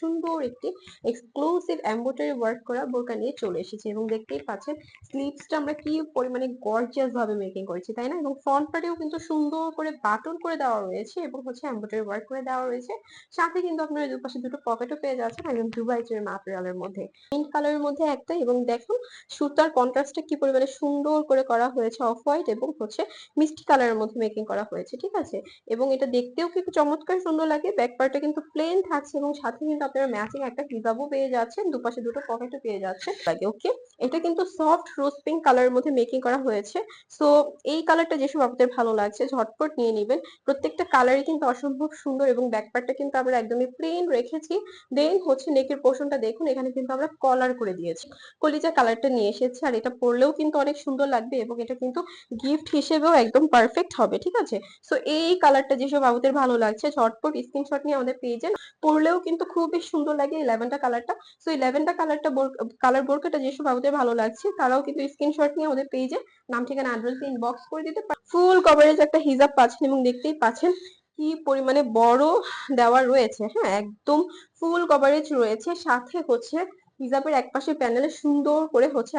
সুন্দর একটি exclusive embroidery work করা বোরকা নিয়ে চলে এসেছি এবং দেখতেই পাচ্ছেন স্লিভসটা আমরা কি পরিমাণে গর্জিয়াস ভাবে মেকিং করেছি, তাই না? এবং ফ্রন্ট পার্টেও কিন্তু সুন্দর করে বাটন করে দেওয়া রয়েছে এবং হচ্ছে এমব্রয়ডারি ওয়ার্ক করে দেওয়া রয়েছে। সাথে কিন্তু আপনারা দুপাশে দুটো পকেটও পেয়ে যাচ্ছেন একদম দুবাই চের ম্যাটেরিয়ালের মধ্যে। পিঙ্ক কালারের মধ্যে একটা এবং দেখুন সুতার কন্ট্রাস্টটা কি পরিমাণে সুন্দর করে করা হয়েছে অফ হোয়াইট এবং হচ্ছে মিষ্টি কালারের মধ্যে মেকিং করা হয়েছে, ঠিক আছে? এবং এটা দেখতেও কিন্তু চমৎকার সুন্দর লাগে ব্যাক পার্টটা কিন্তু প্লেন থাকছে এবং সাথে কিন্তু আপনারা ম্যাচিং একটা হিজাবও পেয়ে যাচ্ছেন দুপাশে দুটো পকেটও পেয়ে যাচ্ছেন লাগে ওকে এটা কিন্তু সফট রোজ পিঙ্ক কালারের মধ্যে মেকিং করা হয়েছে। সো এই কালারটা যেসব আপনাদের ভালো লাগছে, ঝটপট নিয়ে নেবেন। প্রত্যেকটা কালারই কিন্তু অসম্ভব সুন্দর এবং ব্যাক পার্টটা কিন্তু আমরা একদমই প্লেন রেখেছি। দেন হচ্ছে নেকের পোর্শনটা দেখুন, এখানে কিন্তু আমরা কলার করে দিয়েছি। কলিজা কালারটা নিয়ে এসেছি, আর এটা পরলেও কিন্তু অনেক সুন্দর লাগবে এবং এটা কিন্তু গিফট হিসেবেও একদম পারফেক্ট হবে, ঠিক আছে? সো এই কালারটা যেসব আমাদের ভালো লাগছে, ঝটপট স্ক্রিনশট নিয়ে আমাদের পেজে পরলেও কিন্তু খুবই সুন্দর লাগে এই ল্যাভেন্ডার কালারটা সো এই ল্যাভেন্ডার কালারটা কালার বোরকাটা যেসব আমাদের ভালো লাগছে, তারাও কিন্তু স্ক্রিনশট নিয়ে আমাদের পেজে নাম, ঠিকানা অ্যাড্রেস ইনবক্স করে দিতে ফুল কভারেজ একটা হিজাব পাচ্ছেন এবং দেখতেই পাচ্ছেন কি পরিমাণে বড় দেওয়া রয়েছে। হ্যাঁ একদম ফুল কভারেজ রয়েছে। সাথে হচ্ছে হিজাবের একপাশে প্যানেলে সুন্দর করে হচ্ছে